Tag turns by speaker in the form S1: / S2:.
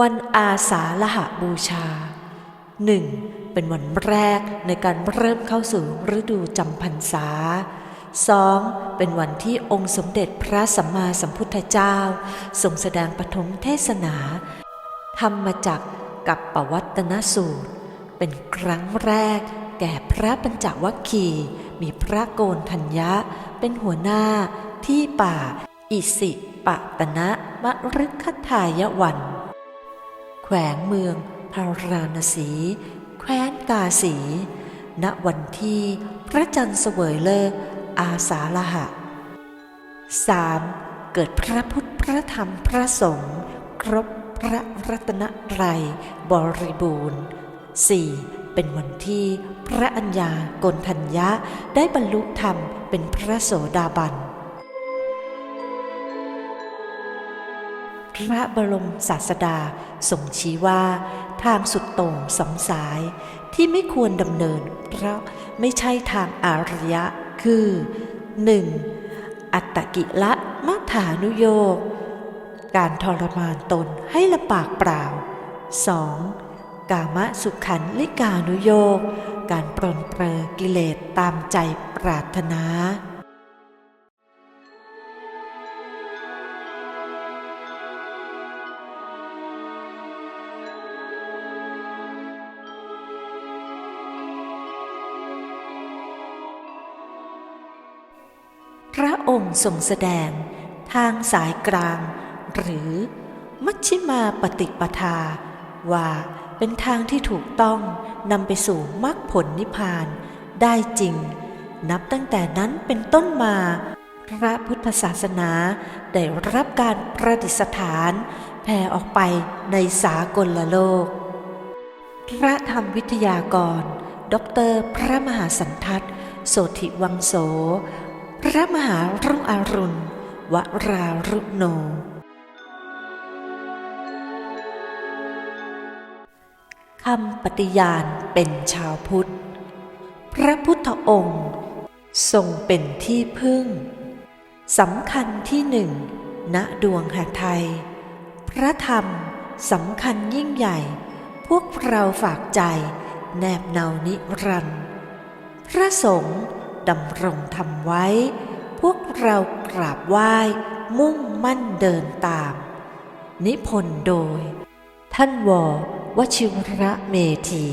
S1: วันอาสาฬหบูชาหนึ่งเป็นวันแรกในการเริ่มเข้าสู่ฤดูจำพรรษาสองเป็นวันที่องค์สมเด็จพระสัมมาสัมพุทธเจ้า ทรงแสดงปฐมเทศนา ธรรมจักกับปวัตนสูตร เป็นครั้งแรก แก่พระปัญจวัคคีย์มีพระโกนธัญญะ เป็นหัวหน้าที่ป่า อิสิปตนะมฤคทายวัน แขวงเมืองพาราณสี แคว้นกาสี ณวันที่พระจันทร์เสวยเลิกอาสาฬหะ 3. เกิดพระพุทธพระธรรมพระสงฆ์ครบพระรัตนตรัยบริบูรณ์ 4. เป็นวันที่พระอัญญาโกนทัญญะได้บรรลุธรรมเป็นพระโสดาบัน พระบรมศาสดาทรงชี้ว่าทางสุดโต่งสองสายที่ไม่ควรดำเนิน เพราะไม่ใช่ทางอารยะคือ 1. อัตตกิละมัฐานุโยกการทรมานตนให้ลำบากเปล่า 2. กามะสุขันลิกานุโยกการปรนเปรอกิเลสตามใจปรารถนา พระองค์ทรงแสดงทางสายกลาง หรือมัชชิมาปฏิปทา ว่าเป็นทางที่ถูกต้องนำไปสู่มรรคผลนิพพานได้จริง นับตั้งแต่นั้นเป็นต้นมา พระพุทธศาสนาได้รับการประดิษฐาน แผ่ออกไปในสากลโลก พระธรรมวิทยากรดอกเตอรพระมหาสันทัตโสธิวังโส พระมหารุ่งอรุณ วรารุโน คำปฏิญาณเป็นชาวพุทธ พระพุทธองค์ ทรงเป็นที่พึ่งสำคัญที่หนึ่งณดวงหไทย พระธรรมสำคัญยิ่งใหญ่ พวกเราฝากใจ แนบเนานิรันดร์พระสงฆ์ ดำรงทำไว้ พวกเรากราบไหว้มุ่งมั่นเดินตาม นิพนธ์โดย ท่านววชิวระเมธี